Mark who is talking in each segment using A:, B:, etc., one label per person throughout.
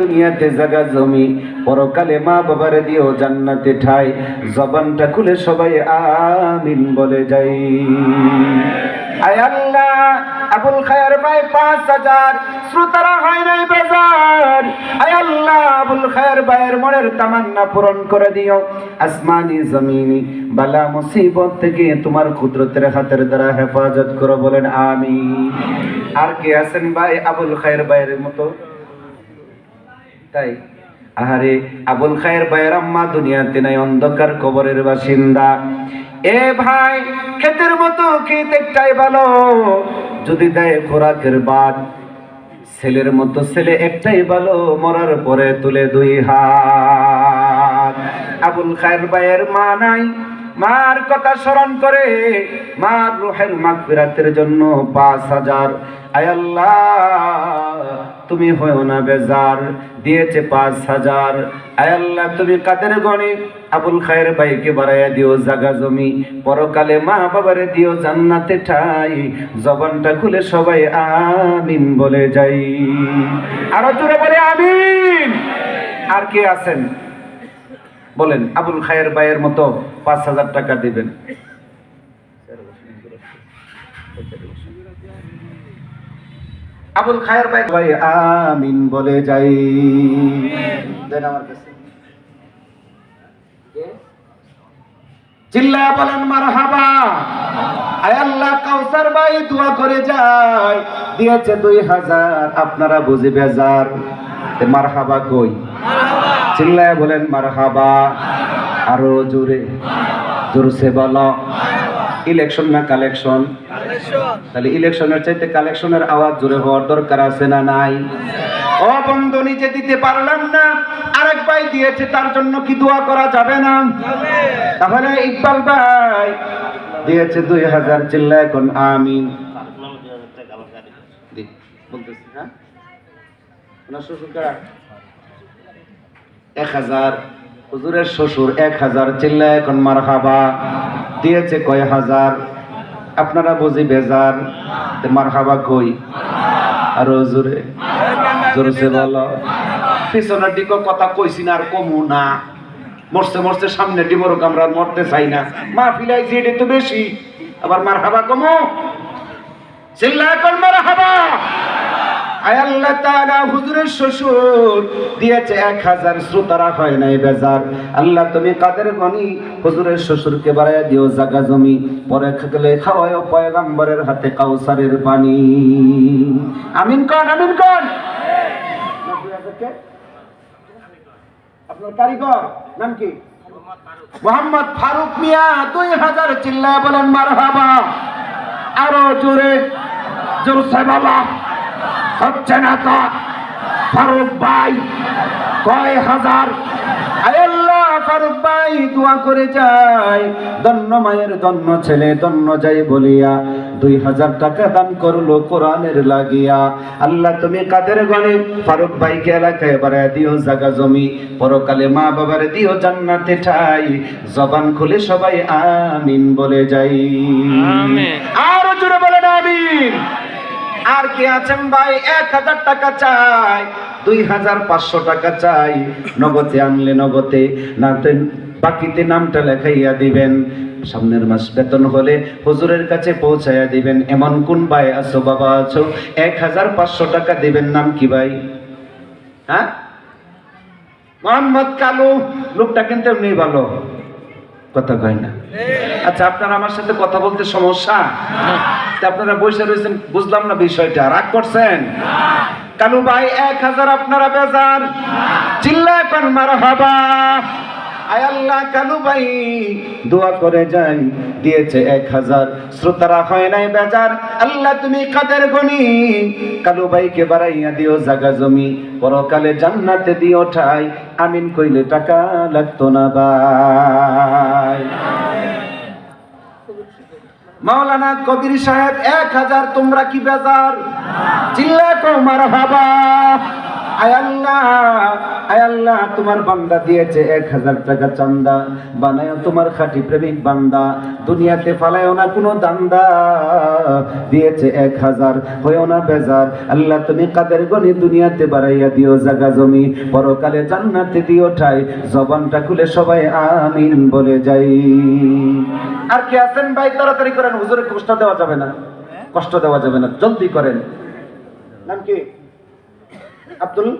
A: দুনিয়াতে জাগা জমি, পরকালে মা বাবারে দিও জান্নাতে ঠাই, জবানটা খুলে সবাই আমিন বলে যাই। আয় আল্লাহ, আবুল খায়ের ভাই পাঁচ হাজার, শ্রোতারা হয় নাই বেজার। আয় আল্লাহ, আবুল খায়ের ভাইয়ের মনের তামান্না পূরণ করে দিও। আসমানি জমিনি, বালা মুসিবত থেকে তোমার কুদরতের হাতের দ্বারা হেফাজত করো বলেন আমি আর কে আছেন ভাই? আবুল খায়ের ভাইয়ের মতো? তাই আহারে, আবুল খায়ের ভাইয়ের আম্মা দুনিয়াতে নাই, অন্ধকার কবরের বাসিন্দা। এ ভাই, ক্ষেতের মতো ক্ষেত একটাই ভালো। যদি দেয় খোরাকের বাদ, ছেলের মতো ছেলে একটাই ভালো, মরার পরে তুলে দুই হাত। আবুল খায়ের ভাইয়ের মা নাই মার কথা স্মরণ করে মার রুহের মাগফিরাতের জন্য পাঁচ হাজার। আয় আল্লাহ, তুমি হয়েও না বেজার, দিয়েছে পাঁচ হাজার। আয় আল্লাহ, তুমি কাদের গণে? আবুল খায়ের ভাইকে বাড়াইয়া দিও জাগা জমি, পরকালে মা বাবারে দিও জান্নাতে ঠাই। জবানটা খুলে সবাই আমিন বলে যাই। আরও জোরে বলে আমিন। আর কে আছেন? বলেন, আবুল খায়ের ভাইয়ের মতো পাঁচ হাজার টাকা দিবেন। আবুল খায়ের ভাই ভাই, আমিন বলে যাই। চিল্লা বলেন, মারহাবা। আয় আল্লাহ, কাউসার ভাই, দোয়া করে যায় দিয়েছে দুই হাজার, আপনারা বুঝি বেজার। মারহাবা কই? চিল্লায় বলেন মারহাবা। আরও জোরে জোরসে বলো ইলেকশন না কালেকশন? তাহলে ইলেকশনের চাইতে কালেকশনের আওয়াজ জোরে হওয়ার দরকার আছে না নাই? ও বন্ধু নিজে দিতে পারলাম না। আরেক ভাই দিয়েছে তার জন্য কি দোয়া করা যাবে না? তাহলে ইকবাল ভাই দিয়েছে দুই হাজার চিল্লা এখন আমিন। দি, বলতেছি হ্যাঁ? ওনার শ্বশুর কারা? এক হাজার, হুজুরের শ্বশুর এক হাজার চিল্লা এখন মার হাবা দিয়েছে কয় হাজার? আপনারা বুঝি বেজার মার হাবা কই? আর জোরে, জোরসে বলো। পিছনের দিকে কথা কইছি না, আর কমু না। মরছে মরছে, সামনে ডিমরক আমরা মরতে চাই না। মা ফিলাইছি এটা তো বেশি। আবার মার হাবা কমু? চিল্লা এখন মার আয় আল্লাহ হুজুরের শ্বশুর। দিয়েছে এক হাজার শ্রোতারা হয় নাই বেজার। আল্লাহ তুমি কাদের গনি? হুজুরের শ্বশুরকে বাড়াইয়া দিও জাগা জমি। পরে গেলে খাওয়ায় পয়গাম্বরের হাতে কাউসারের পানি। আমিন কন আপনার কারিগর, নাম কি? মোহাম্মদ ফারুক মিয়া, দুই হাজার চিল্লায় বলেন, মারহাবা। আরও জোরে জোরসে বাবা। হচ্ছে না তো? ফারুক ভাই কয় হাজার? আল্লাহ ফারুক ভাই দোয়া করে যায় দন্ন মায়ের দন্ন ছেলে দন্ন যাই বলিয়া। দুই হাজার টাকা দান করল কোরআনের লাগিয়া। আল্লাহ তুমি কাদের গণে ফারুক ভাইকে এলাকায় বাড়ায় দিও জাগা জমি। পরকালে মা বাবার দিও জান্নাতে ঠাই। জবান খুলে সবাই আমিন বলে যাই। আরও জোরে বলেন আমিন। আর কি আছেন ভাই? এক হাজার টাকা চাই, দুই হাজার পাঁচশো টাকা চাই। নগদে আনলে নগদে, না বাকিতে নামটা লেখাইয়া দিবেন। সামনের মাস বেতন হলে হুজুরের কাছে পৌঁছাইয়া দিবেন। এমন কোন ভাই আছো, বাবা আছো? এক হাজার পাঁচশো টাকা দিবেন নাম কি ভাই? হ্যাঁ? মোহাম্মদ কালু, লোকটা কিন্তু এমনি ভালো। কথা কয় না। আচ্ছা আপনারা আমার সাথে কথা বলতে সমস্যা? আপনারা বসে রয়েছেন, বুঝলাম না বিষয়টা। রাগ করছেন? কালু ভাই, এক হাজার আপনারা বেজার। চিল্লা এখন মার পরকালে জান্নাতে দিও ঠাই। আমিন কইলে টাকা লাগতো না ভাই। মাওলানা কবির সাহেব, এক হাজার তোমরা কি বেজার? চিল্লা তোমার বাবা আয় আল্লাহ আয় আল্লাহ, তোমার বান্দা দিয়েছে এক হাজার টাকা চান্দা। তোমার খাঁটি প্রেমিক বান্দা। দুনিয়াতে না দান্দা। দিয়েছে এক হাজার, হয়েও না বেজার। আল্লাহ, তুমি কাদের গনি দুনিয়াতে বাড়াইয়া দিও জাগা জমি? পরকালে জান্নাতে দিও ঠাই। জবানটা খুলে সবাই আমিন বলে যাই। আর কি আছেন ভাই? তাড়াতাড়ি করেন। হুজুরে কষ্ট দেওয়া যাবে না। কষ্ট দেওয়া যাবে না। জলদি করেন। নাম কি? আব্দুল?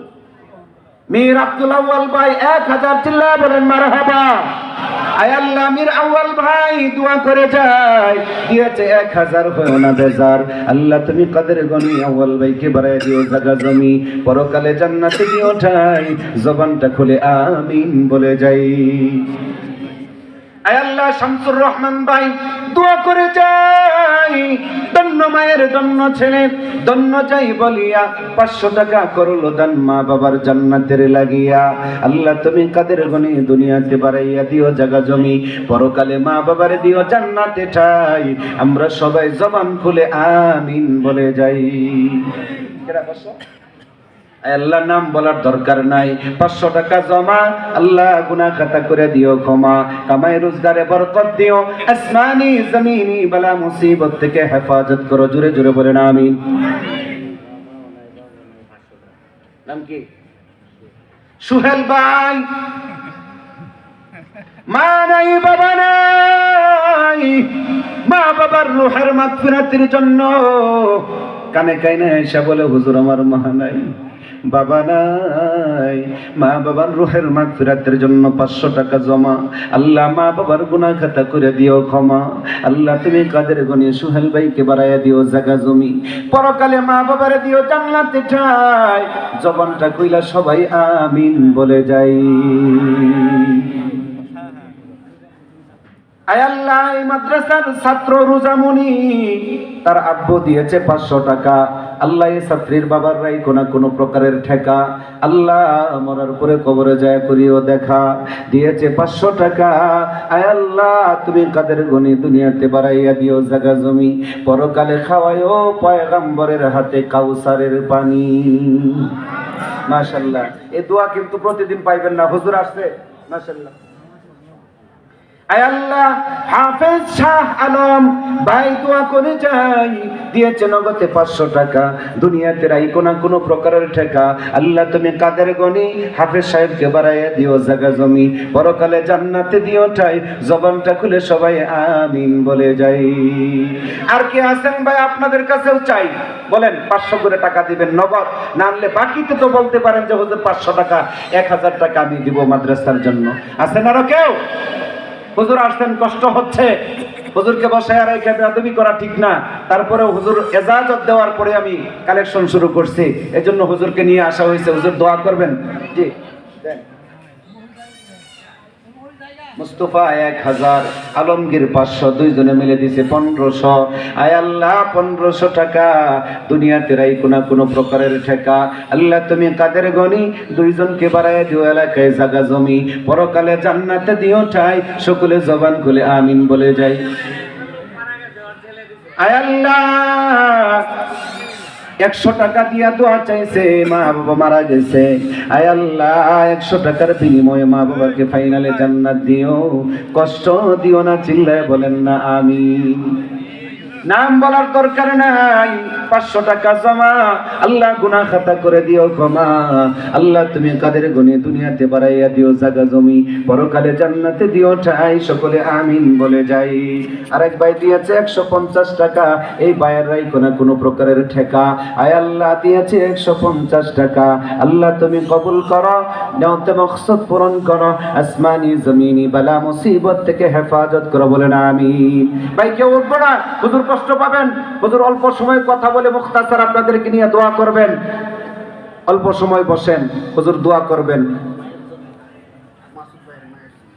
A: মীর আব্দুল আউয়াল ভাই, এক হাজার চিল্লা বলেন আয় আল্লাহ, মীর আউয়াল ভাই, দোয়া করে যায় দিয়েছে এক হাজার, হয়েও না বেজার। আল্লাহ, তুমি কাদের গনি? আউয়াল ভাইকে বাড়াই দিও জাগা জমি। পরকালে জান্নাতে দিও ওঠাই। জবানটা খুলে আমিন বলে যাই। আল্লাহ শামসুর রহমান ভাই, দোয়া করে যাই। দন্য মায়ের দন্য ছেলে দন্য যাই বলিয়া পাঁচশো টাকা করল দান মা বাবার জান্নাতের লাগিয়া। আল্লাহ তুমি কাদের গনি দুনিয়াতে বাড়াইয়া দিও জাগা জমি, পরকালে মা বাবার দিও জান্নাতে ঠাই। আমরা সবাই জবান খুলে আমিন বলে যাই। পাঁচশো? আল্লাহ নাম বলার দরকার নাই। পাঁচশো টাকা জমা, আল্লাহ গুনা খাতা করে দিও, ক্ষমা। কামাই, রোজগারে বরকত দিও। আসমানি, জমিনি, বালা মুসিবত থেকে হেফাজত করো জুড়ে জুড়ে বলে না আমি নাম কি? সুহেল ভাই। মা নাই, বাবা নাই। মা বাবার রুহের মাগফিরাতের জন্য কানে কানে এসে বলে, হুজুর, আমার মা নাই। বাবা নাই। মা বাবার রুহের মাগফিরাতের জন্য পাঁচশো টাকা জমা। আল্লাহ মা বাবার গুনা খাতা করে দিও ক্ষমা। আল্লাহ তুমি কাদের গুনে সুহেল ভাইকে বাড়াইয়া দিও জাগা জমি। পরকালে মা বাবার দিও জান্নাতে ঠাই। জবানটা কইলা সবাই আমিন বলে যাই। আয় আল্লাহ, এই মাদ্রাসার ছাত্র রোজামণি, তার দিয়েছে পাঁচশো টাকা। আল্লাহ, এই ছাত্রীর বাবার রাই প্রকারের ঠেকা। আল্লাহ কবরে যায় করিও দেখা। দিয়েছে পাঁচশো টাকা। তুমি কাদের গনি দুনিয়াতে বাড়াইয়া দিও জাগা জমি। পরকালে খাওয়ায়ও পয়গাম্বরের হাতে কাউসারের পানি। মাশাল্লাহ এ দোয়া কিন্তু প্রতিদিন পাইবেন না। হুজুর আসছে? মাশাল্লাহ আয় আল্লাহ, হাফেজ আলম ভাই দোয়া করে যাই দিয়েছে নগদে পাঁচশো টাকা। দুনিয়াতে প্রকারের ঠেকা। আল্লাহ তুমি কাদের দিও জমি। পরকালে জান্নাতে দিও ঠাই। জবানটা খুলে সবাই আমিন বলে যাই। আর কি আছেন ভাই আপনাদের কাছেও চাই? বলেন, পাঁচশো করে টাকা দিবেন, নগদ। না আনলে বাকিতে তো বলতে পারেন যে, হুজুর, পাঁচশো টাকা, এক হাজার টাকা আমি দিব মাদ্রাসার জন্য। আছেন আরও কেউ? হুজুর আসছেন, কষ্ট হচ্ছে। হুজুরকে বসায় রেখে বেদমি করা ঠিক না। তারপরে হুজুর এজাজত দেওয়ার পরে আমি কালেকশন শুরু করছি। এজন্য হুজুরকে নিয়ে আসা হয়েছে। হুজুর দোয়া করবেন? জি। মুস্তফা এক হাজার, আলমগীর পাঁচশো, দুইজনে মিলে দিছে পনেরোশো। আয় আল্লাহ, পনেরোশো টাকা। দুনিয়াতে রাই কোনো কোনো প্রকারের ঠেকা। আল্লাহ তুমি কাদের গনি? দুইজনকে বাড়ায় দিও এলাকায় জাগা জমি। পরকালে জান্নাতে দিও ঠাই, সকলে জবান খুলে আমিন বলে যাই। আয় আল্লাহ একশো টাকা দিয়া দোয়া চাইছে, মা বাবা মারা গেছে। আয় আল্লাহ, একশো টাকার বিনিময়ে মা বাবাকে ফাইনালে জান্নাত দিও। কষ্ট দিও না, চিল্লায় বলেন না আমি নাম বলার দরকার নাই। পাঁচশো টাকা জমা। আল্লাহ গুনা খাতা করে দিও ক্ষমা। আল্লাহ তুমি কাদের গুনে দুনিয়াতে বাড়াইয়া দিও জাগা জমি। পরকালে জান্নাতে দিও ঠাই, সকলে আমিন বলে যাই। আরেক ভাই দিয়েছে একশো পঞ্চাশ টাকা। এই ভাইয়ের রাই কোনো কোনো প্রকারের ঠেকা। আয় আল্লাহ, দিয়েছে একশো পঞ্চাশ টাকা। আল্লাহ তুমি কবুল করো নেওতে মকসদ পূরণ করো। আসমানি, জমিনি, বালা, মুসিবত থেকে হেফাজত করো বলে না আমি। ভাই কেউ উঠবো না। হুজুর কষ্ট পাবেন। হুজুর, অল্প সময় কথা বলে মুখতাসার আপনাদেরকে নিয়ে দোয়া করবেন। অল্প সময় বসেন। হুজুর, দোয়া করবেন।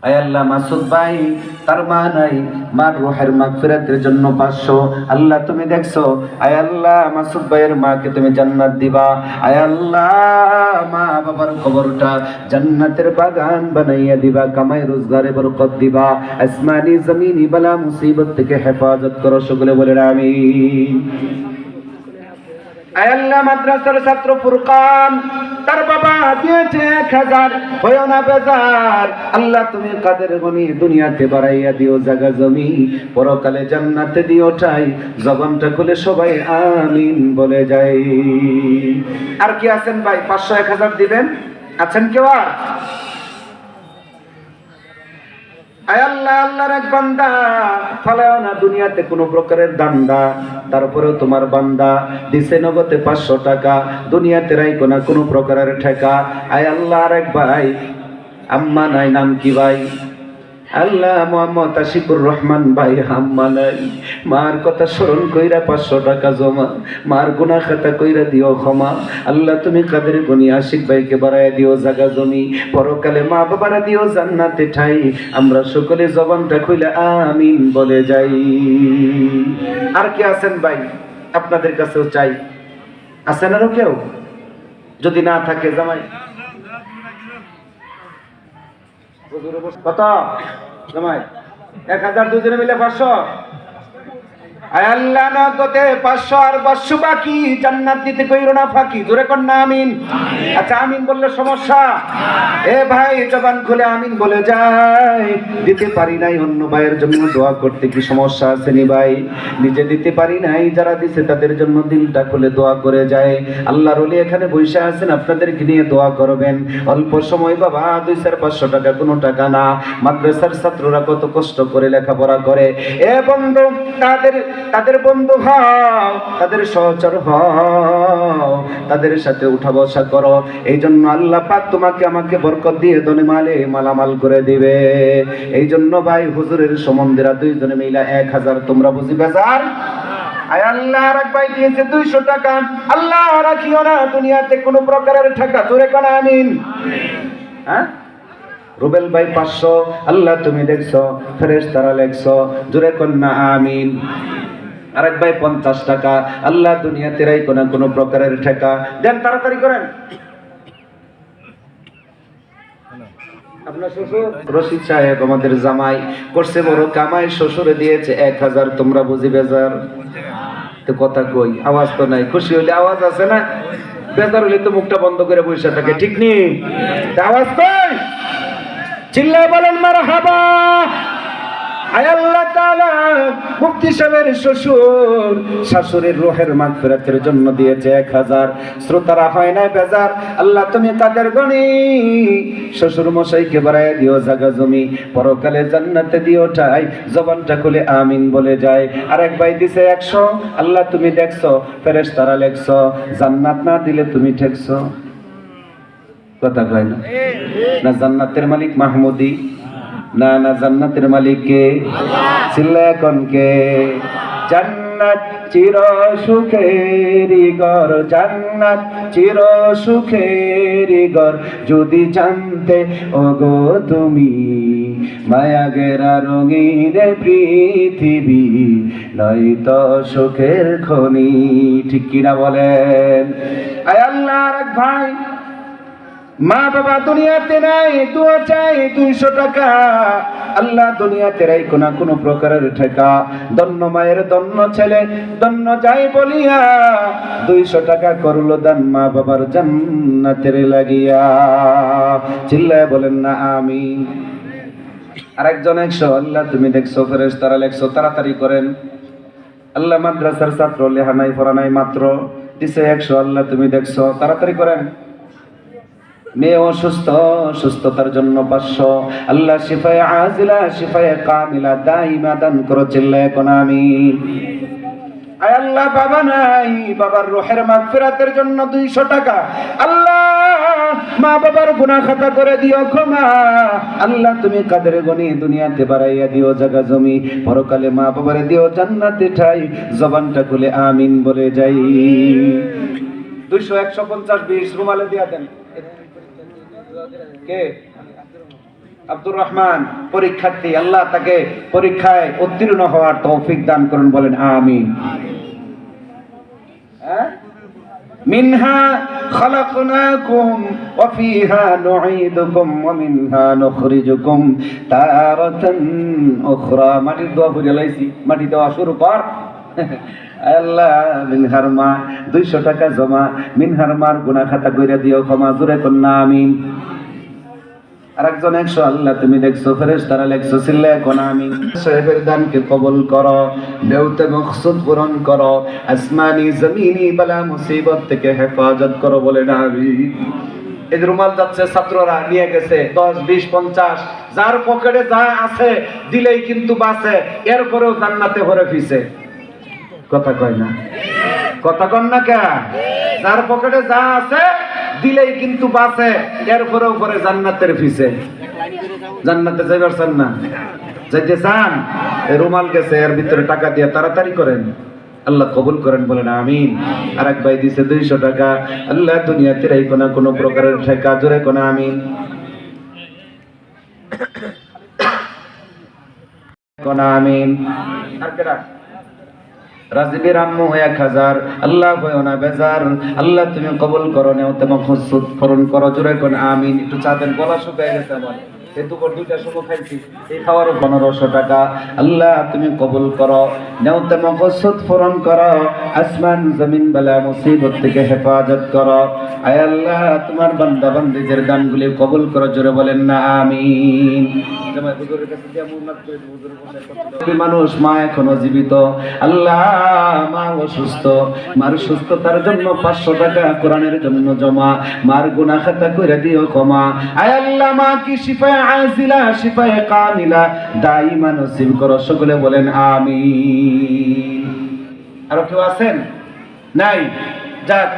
A: আল্লাহ মাসুদ ভাই, তার মা নাই, মার রুহের মাগফিরাতের জন্য পাঁচশো। আল্লাহ তুমি দেখছ, আয় আল্লাহ মাসুদ ভাইয়ের মাকে তুমি জান্নাত দিবা। আয় আল্লাহ মা বাবার কবরটা জান্নাতের বাগান বানাইয়া দিবা, কামাই রোজগারে বরকত দিবা। আসমানি জমিনি বালা মুসিবত থেকে হেফাজত করো সকলে বলে আমি মাদ্রাসার ছাত্র ফুরকান, তার বাবা না বেজার। আল্লাহ কাদের দুনিয়াতে দিও জাগা জমি, পরকালে জান্নাতে দিও ঠাই, জবানটা খুলে সবাই আমিন বলে যাই। আর কি আছেন ভাই? পাঁচশো এক হাজার দিবেন? আছেন কেউ আর? আল্লাহ, আল্লাহর এক বান্দা। না দুনিয়াতে কোনো প্রকারের দান্দা। তারপরেও তোমার বান্দা পাঁচশো টাকা। কোনো প্রকারের ঠেকা। আয় আল্লাহ আর এক ভাই, আম্মা নাই নাম কি ভাই? আল্লাহ আশিকুর রহমান ভাই মার কথা স্মরণ কইরা পাঁচশো টাকা জমা। মার গুনা কইরা দিও আল্লাহ তুমি কাদের গুনি ভাইকে জাগা মা দিও আমরা সকলে জবানটা খুলে আমিন বলে যাই। আর কি আছেন ভাই? আপনাদের কাছেও চাই। আছেন আরও কেউ? যদি না থাকে জামাই। কত? জামাই এক হাজার দুজনে মিলে পাঁচশো? আল্লাহ পাঁচশো আর পাঁচশো বাকি জান্নাত দিতে কইরো না ফাঁকি। জোরে কর না আমিন। আচ্ছা আমিন বললে সমস্যা? এ ভাই জবান খুলে আমিন বলে যায় দিতে পারি নাই অন্য ভাইয়ের জন্য দোয়া করতে কি সমস্যা আছে নি ভাই? নিজে দিতে পারি নাই যারা দিছে তাদের জন্য দিলটা খুলে দোয়া করে যায় আল্লাহ রলি এখানে বসে আছেন আপনাদেরকে নিয়ে দোয়া করবেন। অল্প সময় বাবা দুই চার পাঁচশো টাকা কোনো টাকা না। মাদ্রাসার ছাত্ররা কত কষ্ট করে লেখাপড়া করে। এ বন্ধু তাদের তাদের বন্ধু হও, তাদের সহচর হও, তাদের সাথে উঠা বসা করো। এই জন্য আল্লাহ পাক তোমাকে আমাকে বরকত দিয়ে দনে মালে মালামাল করে দিবে। এই জন্য ভাই হুজুরের সম্বন্ধেরা দুইজনে মিলা এক হাজার, তোমরা বুঝি বেজার? আল্লাহ দুইশো টাকা। আল্লাহ না কোনো প্রকারের আমিন। হ্যাঁ? রুবেল ভাই পাঁচশো, আল্লাহ তুমি দেখছ ফেরেস তারা লেখছো, জোরে কন্যা আমিন। আরেক ভাই পঞ্চাশ টাকা, আল্লাহ দুনিয়াতে কোনো কোনো প্রকারের ঠেকা। দেন তাড়াতাড়ি করেন। কথা কই, আওয়াজ তো নাই, খুশি আওয়াজ আছে না? বেজার তো মুখটা বন্ধ করে আওয়াজ চিল্লা বলেন মার হাবা তাআলা মুক্তি সাহেবের শ্বশুর শাশুড়ির রোহের মাগফিরাতের জন্য দিয়েছে এক হাজার। শ্রোতারা হয় না বেজার আল্লাহ তুমি তাদের গণি শ্বশুর মশাইকে বাড়ায় দিও জাগা জমি পরকালে জান্নাতে দিও ঠাই জবানটা খুলে আমিন বলে যায়। আর এক ভাই দিছে একশো আল্লাহ তুমি দেখছ ফেরেশ তারা লেখছো জান্নাত না দিলে তুমি ঠেকছো। কথা কয় না? না জান্নাতের মালিক মাহমুদি। না না জান্নাতের মালিক কে চিল্লা এখন কে জান্নাত চির সুখেরি ঘর জান্নাত চির সুখেরি ঘর যদি জানতে ওগো তুমি মায়া গেরা রঙিন পৃথিবী নয়তো সুখের খনি ঠিক কিনা বলেন? আয় আল্লাহ আর এক ভাই মা বাবা দুনিয়াতে নাই, দোয়া চাই, দুইশো টাকা। আল্লাহ দুনিয়াতে রাই কোন কোনো প্রকারের ঠেকা। দন্ন মায়ের দন্ন ছেলে দন্ন যাই বলিয়া, দুইশো টাকা করল দান মা বাবার জান্নাতের লাগিয়া। চিল্লায় বলেন না আমি আরেকজন একশো, আল্লাহ তুমি দেখছ ফেরেস তারা লেখছো, তাড়াতাড়ি করেন। আল্লাহ মাদ্রাসার ছাত্র, লেহা নাই লেহানাই পড়ানাই মাত্র। দিছে একশো, আল্লাহ তুমি দেখছ, তাড়াতাড়ি করেন। মেয়ে অসুস্থ, সুস্থতার জন্য পাঁচশো। আল্লাহ শিফায় আজিলা শিফায় কামিলা দাইমা দান করো চিল্লায় কোন আমি আয় আল্লাহ, বাবা নাই, বাবার রোহের মাগফিরাতের জন্য দুইশো টাকা। আল্লাহ, মা বাবার গুনাহ খাতা করে দিও, ক্ষমা। আল্লাহ, তুমি কাদের গনি দুনিয়াতে বাড়াইয়া দিও, জাগা জমি। পরকালে মা বাবারে দিও, জান্নাতে ঠাই। জবানটা খুলে আমিন বলে যাই। দুইশো একশো পঞ্চাশ বিশ, রুমালে দিয়া দেন। কে? আব্দুর রহমান, পরীক্ষার্থী, আল্লাহ তাকে পরীক্ষায় উত্তীর্ণ হওয়ার তৌফিক দান করুন, বলেন আমিন। হ্যাঁ? মিনহা খালাকনাকুম ওয়া ফিহা নুঈদুকুম ওয়া মিনহা নুখরিজুকুম তারাতান উখরা। মাটি দোয়া করে মাটি দেওয়া শুরু কর। আল্লাহ, মিনহার মা, দুইশো টাকা জমা, মিনহার মার গুনা খাতা কইরা দিও, ক্ষমা জোরে কন্যা, আমিন। একশো, আল্লাহ, তুমি দেখছ ফেরেস তারা লেখছো সিল্লে কোন আমি সাহেবের দানকে কবল মকসুদ পূরণ আসমানি জমিনি বালা মুসিবত থেকে হেফাজত করো বলে না আমি এই রুমাল যাচ্ছে, ছাত্ররা নিয়ে গেছে, দশ, বিশ, পঞ্চাশ, যার পকেটে যা আছে, দিলেই কিন্তু বাঁচে, এরপরেও জান্নাতে ভরে ফিসে কথা কয় না। কথা কন না কে? যার পকেটে যা আছে, দিলেই কিন্তু বাঁচে। এরপরেও উপরে জান্নাতের ফিসে জান্নাতে যাইবার চান না? যাইতে চান? রুমাল গেছে, এর ভিতরে টাকা দিয়ে তাড়াতাড়ি করেন। আল্লাহ কবুল করেন, বলেন আমিন। আর এক ভাই দিছে দুইশো টাকা। আল্লাহ দুনিয়াতে রাইকো না, কোনো প্রকারের ঠেকা, জোরে কোনা আমিন। কোনা আমিন। আর কেডা রাজবীর আম্মু এক হাজার। আল্লাহ না বেজার। আল্লাহ তুমি কবুল করো নেও খুশুদ ফরন করো। জোরে কোন, আমিন। একটু চাঁদের গলা শুকায় গেছে আমার। পনেরোশো টাকা। আল্লাহ, তুমি কবুল করো। আসমান জমিন বেলা হেফাজত আল্লাহ কবুল জোরে বলেন না দাও। মানুষ, মা এখনও জীবিত। আল্লাহ, মা অসুস্থ। মার সুস্থতার জন্য পাঁচশো টাকা কোরআনের জন্য জমা। মার গুনা খাতা করে দিও ক্ষমা। আয় আল্লাহ, মা কি শিফায় আজিলা শিফায়ে কামিলা দাইমা নসিব করো। সকলে বলেন আমিন। আরও কেউ আছেন? নাই? যাক